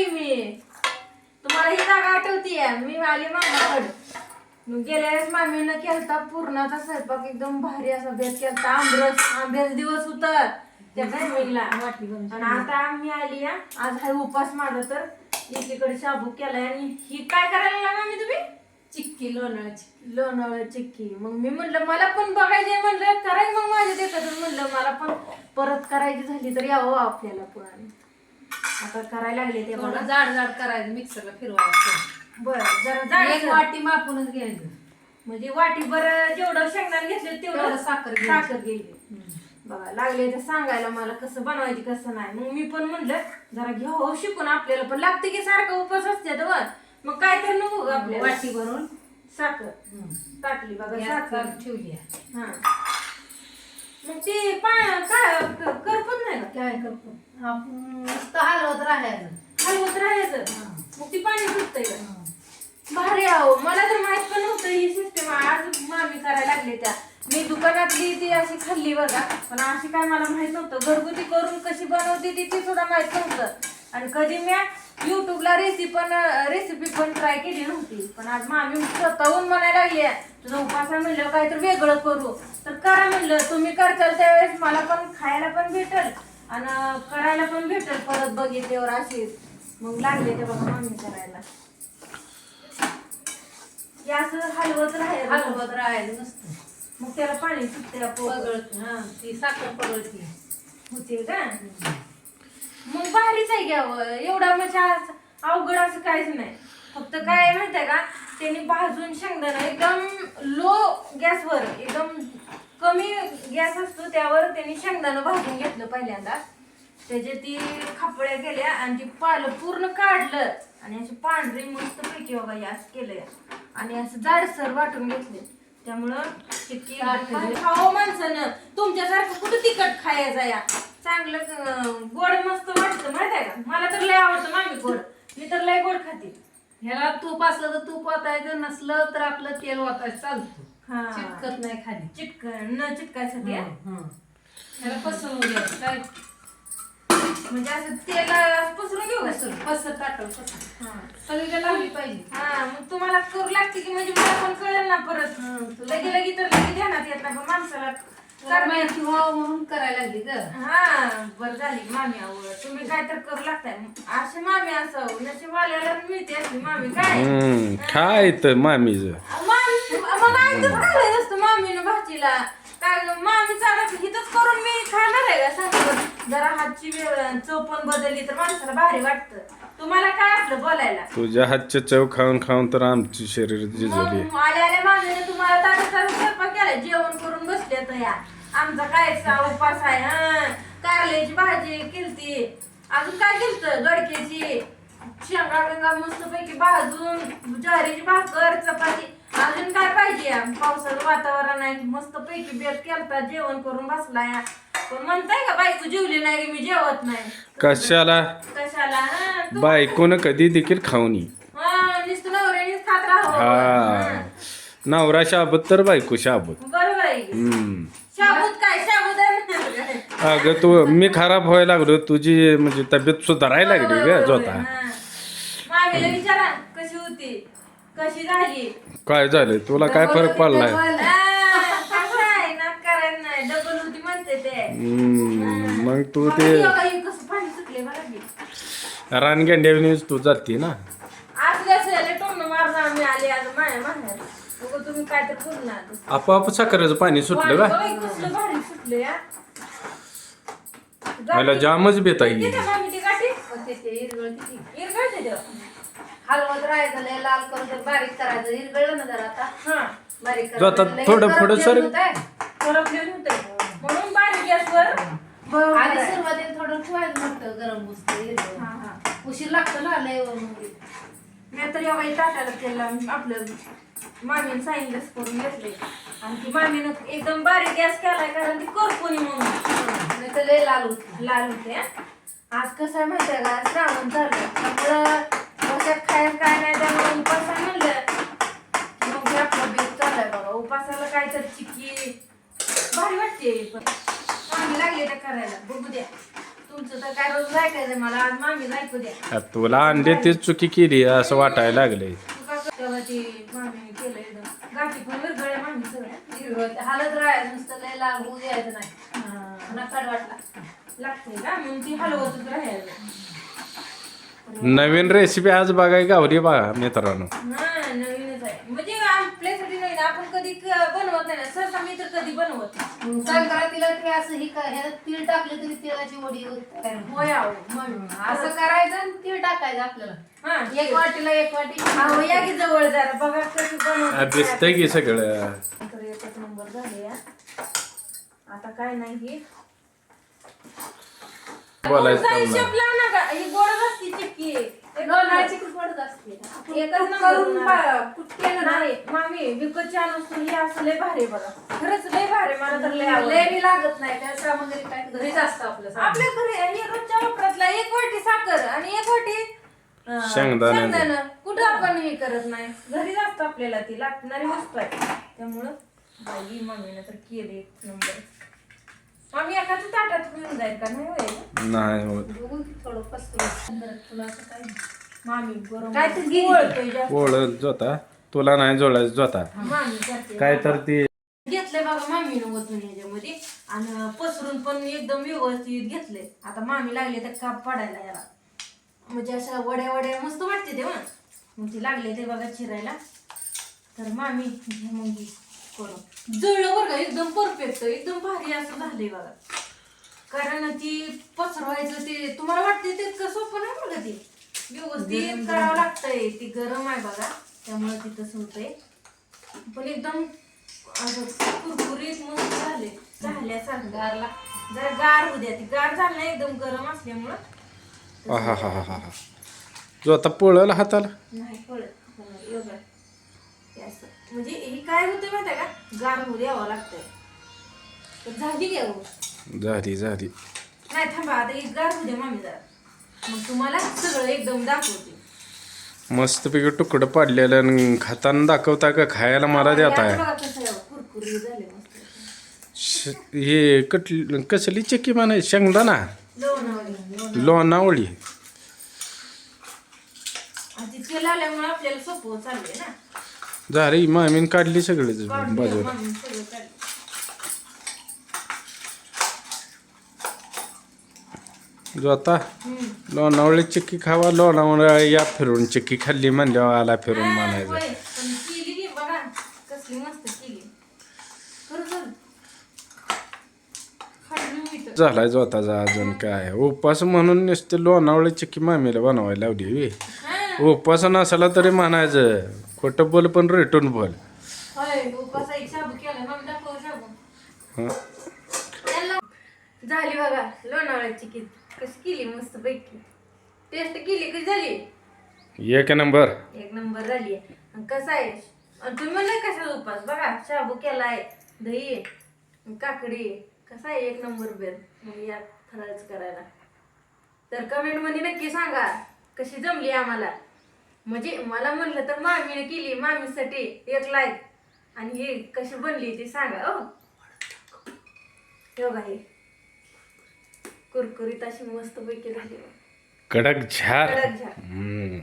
आली मी. तुम्हाला ही जागा आठवतीये? मी आली मामाकड. गेल्या वेळेस मामीनं केलता पूर्णाचा स्वयंपाक एकदम भारी असा बेत केलता. आंबरस आंब्याचा दिवस होता त्या टायमिंगला आणि आता आम्ही आली या आज हाय उपास माझा तर. एकीकडे शाबू केलाय आणि ही काय करायला लागला मामी तुम्ही? चिक्की लोणाची लोणावळा चिक्की. मग मी म्हणलं मला पण बघायचे म्हणलं करायचं मग माझ्या देतात म्हणलं मला पण परत करायची झाली तर यावं आपल्याला पुन्हा आता करायला लागले ते थोडं बघा. जाड जाड करायचं मिक्सरला फिरवायचं बरं जरा एक जायचं वाटी मापूनच घ्यायचं. म्हणजे वाटी बरं जेवढं शेंगदाणे घेतले तेवढं तेवढं साखर घ्यायची. साखर गेली बघा लागले ते सांगायला मला कसं बनवायची कसं नाही. मग मी पण म्हणलं जरा घ्यावं शिकून आपल्याला पण लागते की सारखं उपास असते तर मग काय तर नको गं आपल्याला. वाटी भरून. साखर. टाकली बघा साखर. ठेवली आहे. हा. ती पा काय करपत नाही का? काय करतो आपण नुसतं हलवत राहायचं. हलवत राहायचं. हा. मग ती पाणी सुटतंय का? हा. भारी आहो मला तर माहीत पण नव्हतं ही सिस्टम आज मामी करायला लागले त्या. मी दुकानातली ती अशी खाल्ली बघा. पण अशी काय मला माहीत नव्हतं. घरगुती करून कशी बनवते ती ती सुद्धा माहीत नव्हतं. आणि कधी मी युट्यूबला रेसिपी पण रेसिपी पण ट्राय केली नव्हती. पण आज मामी स्वतःहून म्हणायला लागली तुझा उपास म्हणलं काहीतरी वेगळं करू. तर करा म्हणलं तुम्ही करताल त्यावेळेस मला पण खायला पण भेटल आणि करायला पण भेटल परत बघितल्यावर अशी मग लागले ते बघा मामी करायला. हे असं हलवत राहायचं. हलवत राहायचं नुसतं. मग त्याला पाणी सुटते पगळत हा ती साखर पगळती होते का? मग भारीच आहे घ्यावं एवढा म्हणजे आज अवघड असं काहीच नाही. फक्त काय माहितीये का त्यांनी भाजून शेंगदाणा एकदम लो गॅसवर एकदम कमी गॅस असतो त्यावर त्यांनी शेंगदाणा भाजून घेतलं पहिल्यांदा. त्याचे ती खापड्या केल्या आणि ती पालं पूर्ण काढलं. आणि अशी पांढरी मस्त पैकी हे असं केलंय आणि असं जाडसर वाटून घेतले. त्यामुळं खावं माणसानं तुमच्यासारखं कुठं तिखट खायचं या? चांगलं गोड मस्त वाटतं माहीत आहे का? मला तर लय आवडतं मामी गोड. मी तर लय गोड खाते. ह्याला तूप असलं तर तूप वाटायचं नसलं तर आपलं तेल वाटायचं. चालतं. हा. चिटकत नाही खाली. चिटक न चिटकायसाठी हा? ह्याला पसरवून घ्यायचं काय? म्हणजे असं तेल पसरून घेऊ का? पसर पसर टाकलं पसर. हा. सगळीकडे लावली पाहिजे. हा मग तुम्हाला करू लागते की म्हणजे मला पण कळेल ना परत. लगे लगे तर लगे ध्यानात येत नाही पण माणसाला तर माहिती व्हावं म्हणून करायला लागली ग. हा बर झाली मामी आवड. तुम्ही काय तर करू लागताय. असे मामी असं नशिबाल्याला मिळते असली मामी काय? हम्म काय तर मामीच मामी मग ऐकत खाल्लं नसतं मामीनं भाजीला? काय मामी चालत हिथंच करून मी खाणार आहे का? सांगा बरं. जरा हातची वेळ चव पण बदलली तर माणसाला भारी वाटतं. तुम्हाला काय आपलं बोलायला? तुझ्या हातच्या चव खाऊन खाऊन तर आमची शरीर जिजवली मग आल्या आल्या तुम्हाला ताटाचा स्वयंपाक केला जेवण करून बसले तर या. आमचा काय उपास आहे हा? कारल्याची भाजी केलती. अजून काय केलत? गडक्याची शेंगा बिंगा मस्त पैकी भाजून ज्वारीची भाकर चपाती. अजून काय पाहिजे? या? पावसाचं वातावरण आहे मस्त पैकी बेत केलता जेवण करून बसलाय पण म्हणताय का बायको जेवली नाही मी जेवत नाही. कशाला? हा, तू- बायकोनं कधी देखील खाऊनी हा नुसतं नवऱ्यानेच खात राहावं. हा. हा. नवरा शाबत तर बायको शाबत. बरोबर आहे. हम्म. शाबूत काय शाबूत आहे अगं तू मी खराब व्हायला लागलो तुझी म्हणजे तब्येत सुधारायला लागली ग जोता. मामीला विचारा कशी होती? कशी झाली? काय झालं तुला काय फरक पडलाय? हा, कसं आहे नाक करायचं नाही डबल होती म्हणते ते. हम्म, मग तू ते की बघा ही कसं पाणी सुटले बघा की रानगंड्यावनीच तू जाते ना. आज कसं टोमणं मारून आम्ही आले आज माया माहेर. बघा तुम्ही काय तर करू ना आपोआप साखरेचं पाणी सुटलं का? बघा, कसलं भारी सुटले या. मला जामच बेता येईल त्या मामी ती गाठी? पण ते ते. हिरवळ किती इरगळते ते. हलवत राहायचं लय लाल करून ते बारीक करायचं. हिरगळलं ना जरा आता. हा. बारीक जो आता करायचं. थोडं गरम सर-. करपलेलं म्हणून बारीक गॅसवर. आधी सुरुवातीला थोडं ठेवायचं म्हणतं गरम. उशीर लागतो ना लय मी तर एवढा ताटाला तेल लावून आपलं मामीनं सांगितलंच करून घेतले आणि ती मामीनं एकदम बारीक गॅस केलाय कारण ती करपुनी म्हणून. नाही तर लय लाल होत लाल होते आज कसं आहे माहिती आहे का? श्रावण झालं. त्यामुळं कशात खायला काय नाही त्यामुळे उपास आहे म्हणलं मग आपलं बेत चाललाय बघा उपासाला काय तर चिक्की. भारी वाटते पण चांगली लागली त्या करायला. बघू द्या. तुमचं तर काय रोज ऐकायचं मला आज मामी ऐकू द्या आ, तुला अंडे ती चुकी केली असं वाटायला लागले. तू काय कर- तेव्हा ती मामीने केलं एकदम गाठी पण विरगळ्या मामी सगळ्या हिरवं हालत राहायचं नुसतं लय लागू द्यायचं नाही. हा. नकाड वाटला. लागतंय का? मग ती हलवतच राहायला नवीन रेसिपी आज बघाय गावली बघा मित्रांनो नवीनच आहे म्हणजे आपल्यासाठी नवीन आपण कधी क- बनवत नाही ना सहसा मी तर कधी बनवत नाही संक्रांतीला ते असं ही का ह्याच्यात तीळ टाकले तरी तिळाची वडी होत नाही. होय आहो मग असं करायचं आणि तीळ टाकायचं आपल्याला. हा एक वाटीला एक वाटी. या की जवळ जरा बघा आ, दिसतंय की सगळं. तर एकच नंबर झाले या. आता काय नाही हे. बोलायचं काम. लाव नका. ही गोड असती चिक्की. एकच नंबर करून. पा- कुठे ना नाही मामी विकतची आणून हे असं लय भारी आहे बघा खरंच लय भारी आहे. मला तर लय आवडलं. लय बी लागत नाही त्या सामग्री काय घरीच असतं आपलं सामान. आपल्या घरी हे रोजच्या वापरातला एक वाटी साखर आणि एक वाटी अं, शेंगदाणे. शेंगदाणं. कुठं आपण हे करत नाही घरीच असतं आपल्याला ती लागणारी वस्तू आहे त्यामुळं बाई मम्मीनं तर केले एक नंबर मामी एखादं ताटात घेऊन जाईल का नाही होईल नाही होत बघू की थोडं पसरून तुला असं काय मामी गरम काय तर घे. ओळखतोय जास्त. ओळख जोता. तुला नाही जोडायचं जोता. मामी करते काय तर ती घेतलंय बघा मामीनं वतून ह्याच्यामध्ये आणि पसरून पण एकदम व्यवस्थित घेतले आता मामी लागले तर काप पडायला याला. म्हणजे अशा वड्या वड्या मस्त वाटते तेव्हा. मग ते लागले ते बघा चिरायला. तर मामी घे मग करून जुळलं बरं का? एकदम परफेक्ट एकदम भारी असं झालंय बघा. कारण ती पसरवायचं ते तुम्हाला वाटते ते इतकं सोपं नाही बघा ते? व्यवस्थित करावं लागतंय. ती गरम आहे बघा त्यामुळे ती तसं होतंय पण एकदम असं कुरकुरीत मस्त झाले झाल्यासारखं गारला जरा गार होऊ द्या ती. गार झालं नाही एकदम गरम असल्यामुळं. हा हा हा हा जोता पोळला हाताला. नाही कळत योगा असं. म्हणजे हे काय होतं माहिती आहे का? गार होऊ द्यावं लागतंय. तर झाली घ्या हो झाली झाली. नाही थांबा. आता एक गार होऊ द्या मामी जरा. मग तुम्हाला सगळं एकदम दाखवते. मस्तपैकी तुकडं पाडलेलं आणि खाताना दाखवता का? खायला मला देत आहे बघा कसं आहे, कुरकुरीत झाले मस्त. श- हे कटली कसली चक्की म्हणाय शेंगदाणा? लोणावळी लोणावळी. लोणावळी. आणि ती तेल आल्यामुळे आपल्याला सोपं चाललंय ना. झाली मामीन काढली सगळीच काढून बाजूला. सगळं काढलं. जोता हम्म. लोणावळी चिक्की खावा लोणावळी या फिरून चिक्की खाल्ली म्हणल्यावर आला फिरून म्हणायचं. झालाय जोताचा अजून काय? उपास म्हणून नुसते लोणावळी चिक्की मामीला बनवायला लावली वे उपास नसला तरी म्हणायचं खोटं बोल पण रेटून बोल. हं. झाली बघा लोणावळ्याची की कशी केली? मस्त पैकी. टेस्ट केली कशी झाली? एक नंबर. एक नंबर झाली. आणि कसं आहे? आणि तुम्ही म्हणले कशाचा उपास? बघा शाबू केलाय दही आहे, काकडी आहे. कसा आहे? एक नंबर बेर मग या फराळच करायला. तर कमेंटमध्ये नक्की सांगा कशी जमली आम्हाला? म्हणजे मला म्हणलं तर मामीने केली मामीसाठी एक लाईक आणि हे कशी बनली ते सांगा हो. हे बघा हे. कुरकुरीत अशी मस्त पैकी झाली कडक झार कडक झार. हम्म.